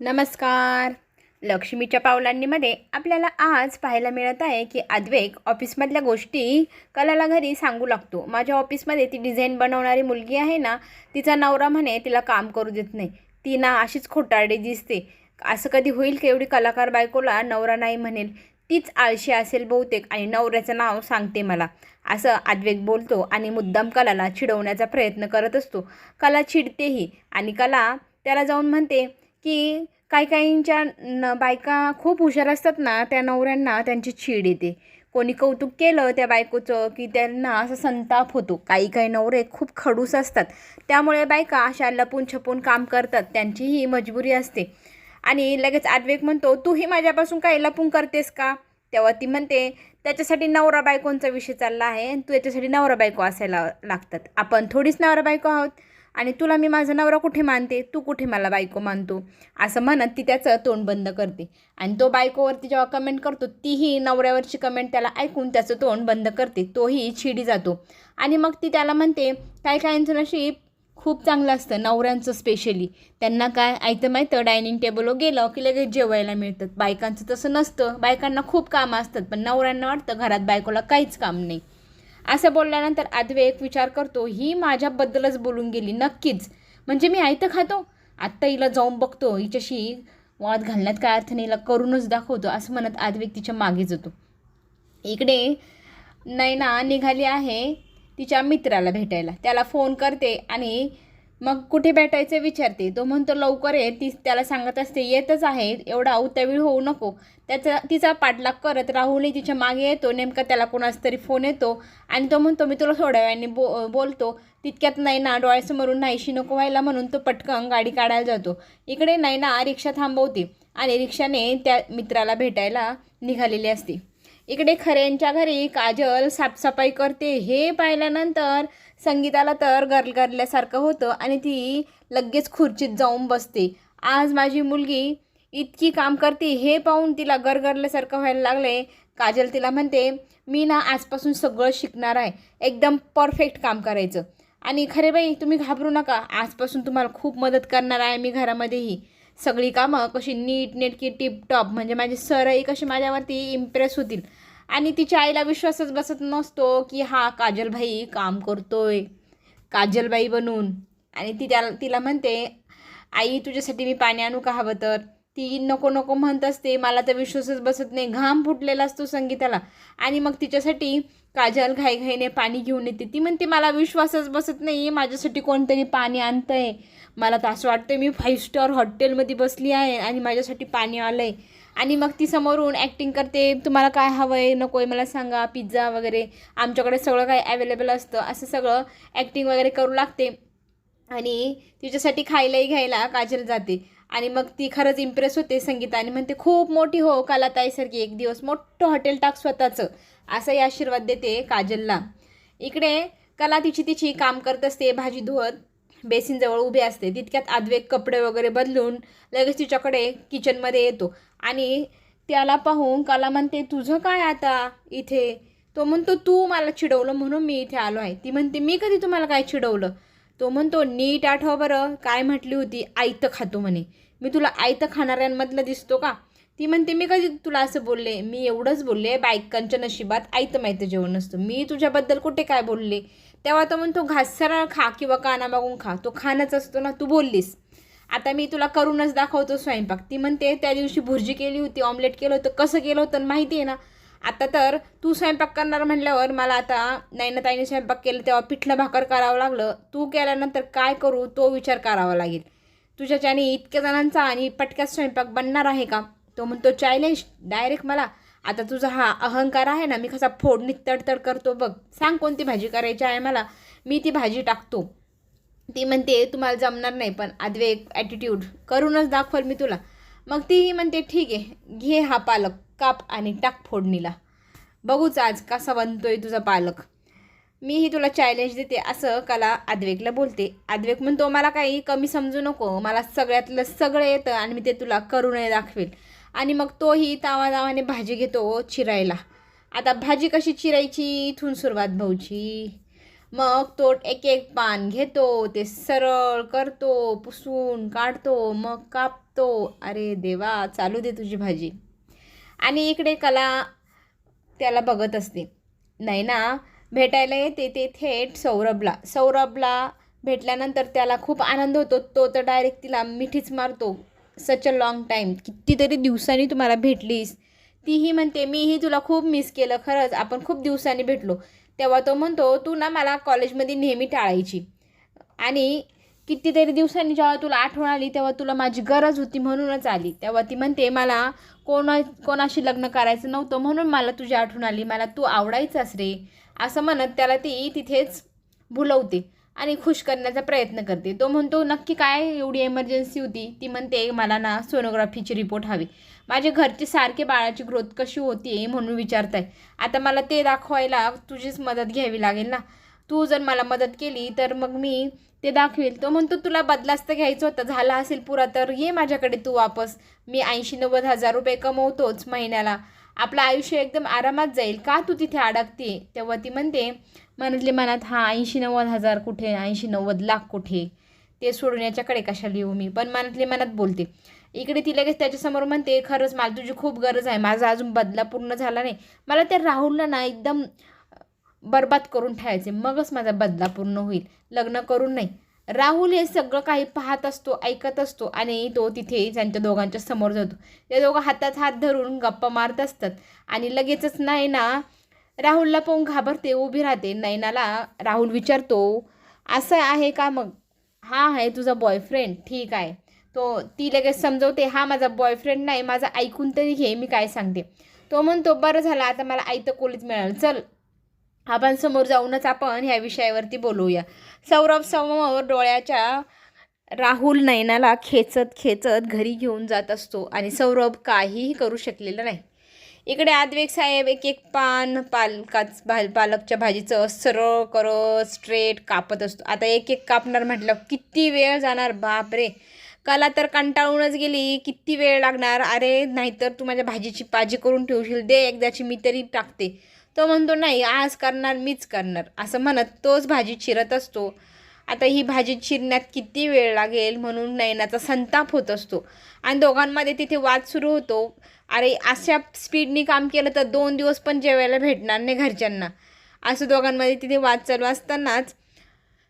नमस्कार. लक्ष्मीच्या पावलांनीमध्ये आपल्याला आज पाहायला मिळत आहे की अद्वेक ऑफिसमधल्या गोष्टी कलाला घरी सांगू लागतो. माझ्या ऑफिसमध्ये ती डिझाईन बनवणारी मुलगी आहे ना तिचा नवरा म्हणे तिला काम करू देत नाही. ती ना अशीच खोटारडी दिसते. असं कधी होईल की एवढी कलाकार बायकोला नवरा नाही म्हणेल? तीच आळशी असेल बहुतेक आणि नवऱ्याचं नाव सांगते मला. असं अद्वेक बोलतो आणि मुद्दाम कलाला चिडवण्याचा प्रयत्न करत असतो. कला चिडतेही आणि कला त्याला जाऊन म्हणते की काही काहींच्या न बायका खूप हुशार असतात ना त्या नवऱ्यांना त्यांची चीड येते. कोणी कौतुक केलं त्या बायकोचं की त्यांना असं संताप होतो. काही काही नवरे खूप खडूस असतात. त्यामुळे बायका अशा लपून छपून काम करतात. त्यांचीही मजबुरी असते. आणि लगेच आद्वेक म्हणतो तूही माझ्यापासून काही लपून करतेस का? तेव्हा ती म्हणते त्याच्यासाठी नवरा बायकोंचा विषय चालला आहे आणि तू याच्यासाठी नवरा बायको असायला लागतात. आपण थोडीच नवरा बायको आहोत. आणि तुला मी माझा नवरा कुठे मानते? तू कुठे मला बायको मानतो? असं म्हणत ती त्याचं तोंड बंद करते. आणि तो बायकोवरती जेव्हा कमेंट करतो तीही नवऱ्यावरची कमेंट त्याला ऐकून त्याचं तोंड बंद करते. तोही छिडी जातो. आणि मग ती त्याला म्हणते काय काहींचं नशीब खूप चांगलं असतं नवऱ्यांचं स्पेशली त्यांना काय ऐकतं माहितं डायनिंग टेबलवर गेलं की लगेच जेवायला मिळतात बायकांचं तसं नसतं. बायकांना खूप कामं असतात पण नवऱ्यांना वाटतं घरात बायकोला काहीच काम नाही. असं बोलल्यानंतर आद्वेक विचार करतो ही माझ्याबद्दलच बोलून गेली नक्कीच. म्हणजे मी आयतं खातो? आत्ता हिला जाऊन बघतो हिच्याशी वाद घालण्यात काय अर्थ नाही हिला करूनच दाखवतो असं म्हणत आद्वेक तिच्यामागे जातो. इकडे नैना निघाली आहे तिच्या मित्राला भेटायला. त्याला फोन करते आणि मग कुठे भेटायचं विचारते. तो म्हणतो लवकर ये. ती त्याला सांगत असते येतच आहे. एवढा उतावीळ होऊ नको. त्याचा तिचा पाठलाग करत राहुलही तिच्यामागे येतो. नेमका त्याला कोणाचा तरी फोन येतो आणि तो म्हणतो मी तुला थोड्या वेळाने बो बोलतो. तितक्यात नाही ना डोळ्यासमोरून नाहीशी नको व्हायला म्हणून तो पटकन गाडी काढायला जातो. इकडे नाही ना रिक्षा थांबवते आणि रिक्षाने त्या मित्राला भेटायला निघालेली असते. इकडे खऱ्यांच्या घरी काजल साफसफाई करते. हे पाहिल्यानंतर संगीताला तर गरगरल्यासारखं होतं आणि ती लगेच खुर्चीत जाऊन बसते. आज माझी मुलगी इतकी काम करते हे पाहून तिला गरगरल्यासारखं व्हायला लागले काजल तिला म्हणते मी ना आजपासून सगळं शिकणार आहे. एकदम परफेक्ट काम करायचं. आणि खरे बाई तुम्ही घाबरू नका. आजपासून तुम्हाला खूप मदत करणार आहे मी घरामध्येही. सगळी कामं कशी नीट नेटकी टिपटॉप म्हणजे माझे सरही कशी माझ्यावरती इम्प्रेस होतील. आणि तिच्या आईला विश्वासच बसत नसतो की हा काजलबाई काम करतोय काजलबाई बनून. आणि ती त्याला तिला म्हणते आई तुझ्यासाठी मी पाणी आणू का हवं तर? ती नको नको म्हणत असते. मला तर विश्वासच बसत नाही. घाम फुटलेला असतो संगीताला. आणि मग तिच्यासाठी काजल घाईघाईने पाणी घेऊन येते. ती म्हणते मला विश्वासच बसत नाही माझ्यासाठी कोणतरी पाणी आणतं आहे मला तर असं वाटतं मी फाईव्ह स्टार हॉटेलमध्ये बसली आहे आणि माझ्यासाठी पाणी आलं आहे आणि मग ती समोरून ॲक्टिंग करते तुम्हाला काय हवं आहे नको आहे मला सांगा. पिझ्झा वगैरे. आमच्याकडे सगळं काही अवेलेबल असतं. असं सगळं ॲक्टिंग वगैरे करू लागते. आणि तिच्यासाठी खायलाही घ्यायला काजल जाते. आणि मग ती खरंच इम्प्रेस होते संगीता आणि म्हणते खूप मोठी हो कालाताईसारखी एक दिवस मोठं हॉटेल टाक स्वतःचं. असंही आशीर्वाद देते काजलला. इकडे कला तिची तिची काम करत असते भाजी धुवत बेसिनजवळ उभी असते. तितक्यात आद्वेक कपडे वगैरे बदलून लगेच तिच्याकडे किचनमध्ये येतो. आणि त्याला पाहून कला म्हणते तुझं काय आता इथे? तो म्हणतो तू मला चिडवलं म्हणून मी इथे आलो आहे. ती म्हणते मी कधी तुम्हाला काय चिडवलं? तो म्हणतो नीट आठव बरं काय म्हटली होती? आयतं खातो म्हणे. मी तुला आयतं खाणाऱ्यांमधलं दिसतो का? ती म्हणते मी कधी तुला असं बोलले? मी एवढंच बोलले बायकांच्या नशिबात आयतं माहीत जेवण नसतं. मी तुझ्याबद्दल कुठे काय बोलले? तेव्हा तो म्हणतो घासरा खा किंवा काना मागून खा. तो खाणंच असतो ना तू बोललीस. आता मी तुला करूनच दाखवतो स्वयंपाक. ती म्हणते त्या दिवशी भुर्जी केली होती ऑमलेट केलं होतं. कसं केलं होतं? माहिती आहे ना? आता तर तू स्वयंपाक करणार म्हणल्यावर मला आता नैनाताईने स्वयंपाक केलं तेव्हा पिठलं भाकर करावं लागलं. तू केल्यानंतर काय करू तो विचार करावा लागेल. तुझ्याच्याने इतक्या जणांचा आणि पटक्यात स्वयंपाक बनणार आहे का? तो म्हणतो चॅलेंज डायरेक्ट मला. आता तुझा हा अहंकार आहे ना मी कसा फोडणीत तडतड करतो बघ. सांग कोणती भाजी करायची आहे मला. मी ती भाजी टाकतो. ती म्हणते तुम्हाला जमणार नाही पण आद्वेक ॲटिट्यूड करूनच दाखवल मी तुला. मग तीही म्हणते ठीक आहे घे हा पालक. काप आणि टाक फोडणीला. बघूच आज कसा बनतोय तुझा पालक. मीही तुला चॅलेंज देते असं कला आद्वेकला बोलते. आद्वेक म्हणतो मला काही कमी समजू नको मला सगळ्यातलं सगळं येतं आणि मी ते तुला करूनही दाखवेल. आणि मग तोही तावादावाने भाजी घेतो चिरायला. आता भाजी कशी चिरायची? इथून सुरुवात भाऊची मग तो एक एक पान घेतो ते सरळ करतो पुसून काढतो मग कापतो. अरे देवा चालू दे तुझी भाजी. आणि इकडे कला त्याला बघत असते. नाही ना? भेटायला येते ते थेट सौरभला. सौरभला भेटल्यानंतर त्याला खूप आनंद होतो. तो तर डायरेक्ट तिला मिठीच मारतो. सच अ लाँग टाईम कितीतरी दिवसांनी तुम्हाला भेटलीस. तीही म्हणते मीही तुला खूप मिस केलं. खरंच आपण खूप दिवसांनी भेटलो. तेव्हा तो म्हणतो तू ना मला कॉलेजमध्ये नेहमी टाळायची. आणि कितीतरी दिवसांनी जेव्हा तुला आठवण आली तेव्हा तुला माझी गरज होती म्हणूनच आली. तेव्हा ती म्हणते मला कोणा कोणाशी लग्न करायचं नव्हतं म्हणून मला तुझी आठवण आली. मला तू आवडायचास रे. असं म्हणत त्याला ती तिथेच भुलवते आणि खुश करण्याचा प्रयत्न करते. तो म्हणतो नक्की काय एवढी एमर्जन्सी होती? ती म्हणते मला ना सोनोग्राफीची रिपोर्ट हवी. माझे घरचे सारखे बाळाची ग्रोथ कशी होती म्हणून विचारताय. आता मला ते दाखवायला तुझीच मदत घ्यावी लागेल ना. तू जर मला मदत केली तर मग मी ते दाखवेल. तो म्हणतो तुला बदलास्त घ्यायचं होतं झाला असेल पुरा तर ये माझ्याकडे तू वापस. मी ऐंशी नव्वद हजार रुपये कमवतोच महिन्याला. आपलं आयुष्य एकदम आरामात जाईल. का तू तिथे अडकते? तेव्हा ती म्हणते मनातले मनात हां ऐंशी नव्वद हजार कुठे? ऐंशी नव्वद लाख कुठे? ते सोडून याच्याकडे कशाला येऊ मी? पण मनातले मनात बोलते इकडे ती लगेच त्याच्यासमोर म्हणते खरंच मला तुझी खूप गरज आहे. माझा अजून बदला पूर्ण झाला नाही मला त्या राहुलला ना एकदम बरबाद करून ठेवायचे. मगच माझा बदला पूर्ण होईल. लग्न करून नाही. राहुल हे सगळं काही पाहत असतो ऐकत असतो आणि तो तिथे त्यांच्या दोघांच्या समोर जातो. ते दोघं हातात हात धरून गप्पा मारत असतात. आणि लगेचच नाही ना राहुलला पाहून घाबरते उभी राहते. नैनाला राहुल विचारतो असं आहे का मग? हा आहे तुझा बॉयफ्रेंड ठीक आहे. तो ती लगेच समजवते हा माझा बॉयफ्रेंड नाही. माझा ऐकून तरी घे मी काय सांगते. तो म्हणतो बरं झालं आता मला आयतं कोलीच मिळालं. चल आबांसमोर जाऊनच आपण ह्या विषयावरती बोलूया. सौरभ समोर डोळ्याच्या राहुल नयनाला खेचत खेचत घरी घेऊन जात असतो आणि सौरभ काहीही करू शकलेलं नाही. इकडे आद्वेक साहेब एक एक पान पालकाच भा पालकच्या भाजीचं सरळ करत स्ट्रेट कापत असतो. आता एक एक कापणार म्हटलं किती वेळ जाणार? बापरे! कला तर कंटाळूनच गेली. किती वेळ लागणार? अरे नाहीतर तू माझ्या भाजीची पाजी करून ठेवशील. दे एकदाची मी तरी टाकते. तो म्हणतो नाही आज करणार मीच करणार. असं म्हणत तोच भाजी चिरत असतो. आता ही भाजी चिरण्यात किती वेळ लागेल म्हणून नयनाचा संताप होत असतो. आणि दोघांमध्ये तिथे वाद सुरू होतो. अरे अशा स्पीडनी काम केलं तर दोन दिवस पण जेवायला भेटणार नाही घरच्यांना. असं दोघांमध्ये तिथे वाद चालू असतानाच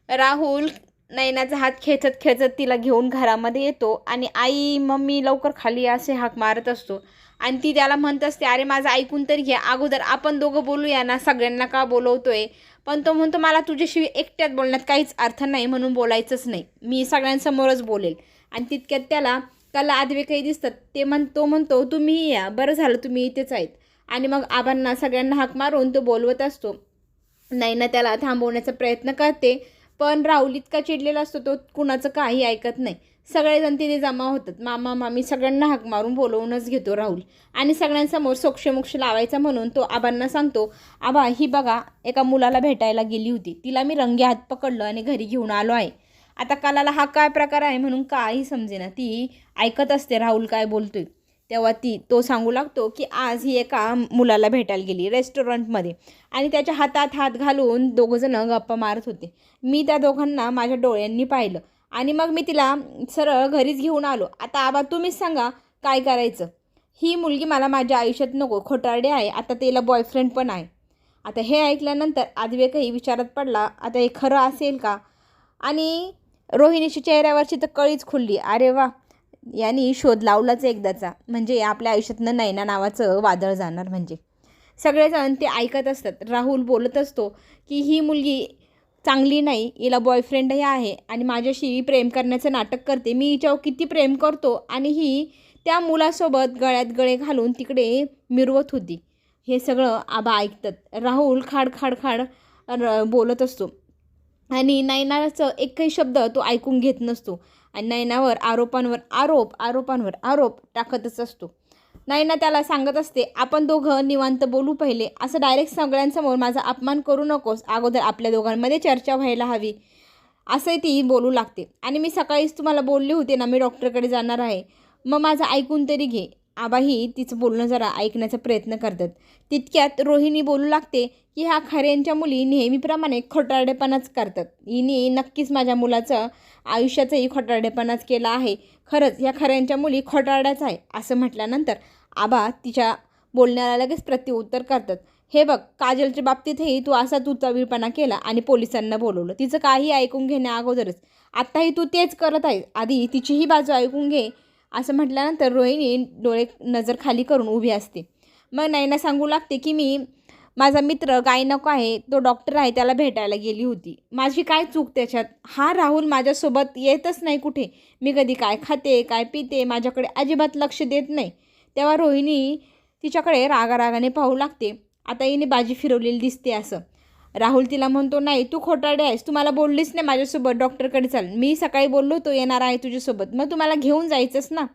राहुल नयनाचा हात खेचत खेचत तिला घेऊन घरामध्ये येतो आणि आई मम्मी लवकर खाली असे हाक मारत असतो. आणि ती त्याला म्हणत असते अरे माझं ऐकून तरी घ्या अगोदर आपण दोघं बोलूया ना सगळ्यांना का बोलवतोय? पण तो म्हणतो मला तुझ्याशी एकट्यात बोलण्यात काहीच अर्थ नाही म्हणून बोलायचंच नाही. मी सगळ्यांसमोरच बोलेल. आणि तितक्यात त्याला त्याला आदवे काही दिसतात. ते म्हण तो म्हणतो तुम्ही या. बरं झालं तुम्ही इथेच आहेत. आणि मग आबांना सगळ्यांना हाक मारून तो बोलवत असतो. नैना त्याला थांबवण्याचा प्रयत्न करते पण राहुल इतका चिडलेला असतो तो कुणाचं काही ऐकत नाही. सगळेजण तिथे जमा होतात. मामा मामी सगळ्यांना हाक मारून बोलवूनच घेतो राहुल. आणि सगळ्यांसमोर सोक्षमोक्ष लावायचा म्हणून तो आबांना सांगतो आबा ही बघा एका मुलाला भेटायला गेली होती. तिला मी रंगे हात पकडलं आणि घरी घेऊन आलो आहे. आता कलाला हा काय प्रकार आहे म्हणून काही समजेना. ती ऐकत असते राहुल काय बोलतोय. तेव्हा ती तो सांगू लागतो की आज ही एका मुलाला भेटायला गेली रेस्टॉरंटमध्ये. आणि त्याच्या हातात हात घालून दोघंजणं गप्पा मारत होते. मी त्या दोघांना माझ्या डोळ्यांनी पाहिलं. आणि मग मी तिला सरळ घरीच घेऊन आलो. आता आबा तुम्हीच सांगा काय करायचं? ही मुलगी मला माझ्या आयुष्यात नको खोटारडे आहे. आता तिला बॉयफ्रेंड पण आहे. आता हे ऐकल्यानंतर आदिवेकही विचारात पडला आता हे खरं असेल का? आणि रोहिणीच्या चेहऱ्यावरची तर कळीच खुलली. अरे वा यांनी शोध लावलाच एकदाचा. म्हणजे आपल्या आयुष्यातनं नैना नावाचं वादळ जाणार म्हणजे. सगळेजण ते ऐकत असतात. राहुल बोलत असतो की ही मुलगी चांगली नाही हिला बॉयफ्रेंडही आहे आणि माझ्याशी प्रेम करण्याचं नाटक करते. मी हिच्यावर किती प्रेम करतो आणि ही त्या मुलासोबत गळ्यात गळे घालून तिकडे मिरवत होती. हे सगळं आबा ऐकतात. राहुल खाड खाड खाड र- बोलत असतो. आणि नयनाचं एकही शब्द तो ऐकून घेत नसतो. आणि नयनावर आरोपांवर आरोप आरोपांवर आरोप टाकतच असतो. नाही ना त्याला सांगत असते आपण दोघं निवांत बोलू पहिले. असं डायरेक्ट सगळ्यांसमोर माझा अपमान करू नकोस. अगोदर आपल्या दोघांमध्ये चर्चा व्हायला हवी. असंही ती बोलू लागते. आणि मी सकाळीच तुम्हाला बोलले होते ना मी डॉक्टरकडे जाणार आहे. मग माझं ऐकून तरी घे. आबाही तिचं बोलणं जरा ऐकण्याचा प्रयत्न करतात. तितक्यात रोहिणी बोलू लागते की ह्या खऱ्यांच्या मुली नेहमीप्रमाणे खोटारडेपणाच करतात. हिने नक्कीच माझ्या मुलाचं आयुष्याचंही खोटारडेपणाच केला आहे. खरंच ह्या खऱ्यांच्या मुली खोटारड्याच आहे असं म्हटल्यानंतर आबा तिच्या बोलण्याला लगेच प्रत्युत्तर करतात. हे बघ काजलच्या बाबतीतही तू असा तू केला आणि पोलिसांना बोलवलं. तिचं काही ऐकून घेण्या अगोदरच. आत्ताही तू तेच करत आहेस. आधी तिचीही बाजू ऐकून घे. असं म्हटल्यानंतर रोहिणी डोळे नजर खाली करून उभी असते. मग नाईना सांगू लागते की मी माझा मित्र गायनक आहे तो डॉक्टर आहे त्याला भेटायला गेली होती. माझी काय चूक त्याच्यात? हा राहुल माझ्यासोबत येतच नाही कुठे. मी कधी काय खाते काय पिते माझ्याकडे अजिबात लक्ष देत नाही. तेव्हा रोहिणी तिच्याकडे रागारागाने पाहू लागते. आता हिने बाजी फिरवलेली दिसते असं. राहुल तिला म्हणतो नाही तू खोटाडे आहेस. तू मला बोललीस नाही माझ्यासोबत. डॉक्टरकडे चाल. मी सकाळी बोललो तो येणार आहे तुझ्यासोबत. मग तुम्हाला घेऊन जायचंच ना.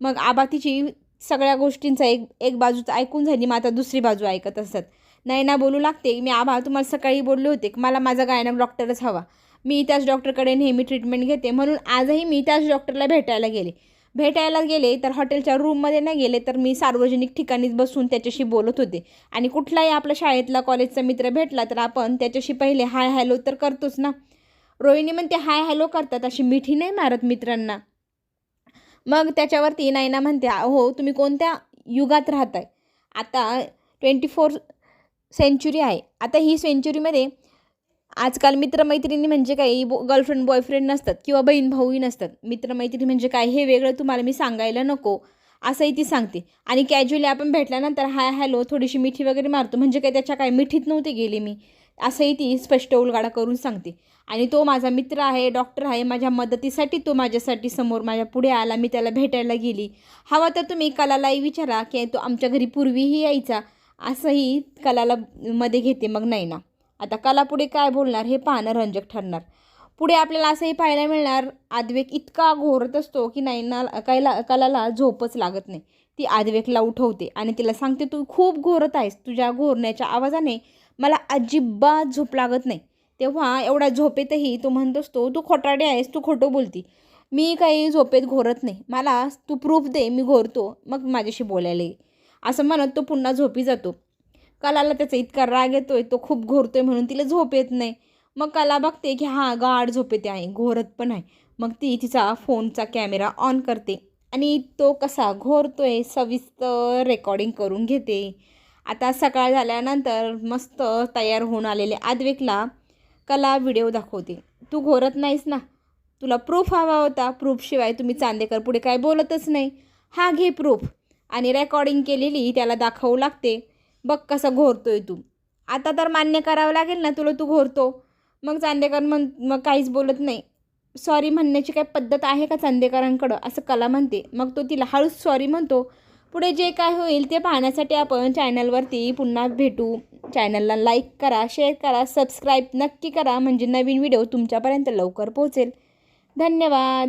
मग आबा तिची सगळ्या गोष्टींचा एक एक बाजूचं ऐकून झाली. मग आता दुसरी बाजू ऐकत असतात. ना बोलू लागते मी आबा तुम्हाला सकाळी बोलले होते की मला माझा गायनक डॉक्टरच हवा. मी त्याच डॉक्टरकडे नेहमी ट्रीटमेंट घेते. म्हणून आजही मी त्याच डॉक्टरला भेटायला गेले. भेटायला गेले तर हॉटेलच्या रूममध्ये नाही गेले तर मी सार्वजनिक ठिकाणीच बसून त्याच्याशी बोलत होते. आणि कुठलाही आपल्या शाळेतला कॉलेजचा मित्र भेटला तर आपण त्याच्याशी पहिले हाय हॅलो तर करतोच ना. रोहिणी म्हणते हाय हॅलो करतात अशी मिठी नाही मारत मित्रांना. मग त्याच्यावरती नायना म्हणते हो तुम्ही कोणत्या युगात राहताय? आता ट्वेंटी फोर सेंचुरी आहे. आता ही सेंचुरीमध्ये आजकाल मित्रमैत्रिणी म्हणजे काही बो गर्लफ्रेंड बॉयफ्रेंड नसतात किंवा बहीण भाऊही नसतात. मित्रमैत्रिणी म्हणजे काय? हे वेगळं तुम्हाला मी सांगायला नको. असंही ती सांगते. आणि कॅज्युअली आपण भेटल्यानंतर हाय हॅलो थोडीशी मिठी वगैरे मारतो. म्हणजे काय? त्याच्या काय मिठीत नव्हते गेली मी. असंही ती स्पष्ट उलगाडा करून सांगते. आणि तो माझा मित्र आहे डॉक्टर आहे. माझ्या मदतीसाठी तो माझ्यासाठी समोर माझ्या पुढे आला. मी त्याला भेटायला गेली. हवा तर तुम्ही कलालाही विचारा की तो आमच्या घरी पूर्वीही यायचा. असंही कलाला मध्ये घेते. मग नाही ना आता कलापुढे काय बोलणार हे पाहणं रंजक ठरणार. पुढे आपल्याला असंही पाहायला मिळणार आद्वेक इतका घोरत असतो की नाही ना कैला कलाला झोपच लागत नाही. ती आदवेकला उठवते आणि तिला सांगते तू खूप घोरत आहेस तुझ्या घोरण्याच्या आवाजाने मला अजिबात झोप लागत नाही. तेव्हा एवढ्या झोपेतही तो म्हणत असतो तू खोटाडे आहेस तू खोटं बोलती. मी काही झोपेत घोरत नाही. मला तू प्रूफ दे मी घोरतो. मग माझ्याशी बोलायला ये. असं म्हणत तो पुन्हा झोपी जातो. कलाला त्याचा इतका राग येतोय तो खूप घोरतोय म्हणून तिला झोप येत नाही. मग कला बघते की हां गाढ झोपेते आहे घोरत पण आहे. मग ती तिचा फोनचा कॅमेरा ऑन करते आणि तो कसा घोरतोय सविस्तर रेकॉर्डिंग करून घेते. आता सकाळ झाल्यानंतर मस्त तयार होऊन आलेले आद्वेकला कला व्हिडिओ दाखवते. तू घोरत नाहीस ना तुला प्रूफ हवा होता. प्रूफशिवाय तुम्ही चांदेकर पुढे काय बोलतच नाही. हा घे प्रूफ आणि रेकॉर्डिंग केलेली त्याला दाखवू लागते. बघ कसं घोरतोय तू. आता तर मान्य करावं लागेल ना तुला तू घोरतो. मग चांदेकर म्हण मग काहीच बोलत नाही. सॉरी म्हणण्याची काही पद्धत आहे का चांदेकरांकडं? असं कला म्हणते. मग तो तिला हळूच सॉरी म्हणतो. पुढे जे काय होईल ते पाहण्यासाठी आपण चॅनलवरती पुन्हा भेटू. चॅनलला लाईक करा शेअर करा सबस्क्राईब नक्की करा. म्हणजे नवीन व्हिडिओ तुमच्यापर्यंत लवकर पोहोचेल. धन्यवाद.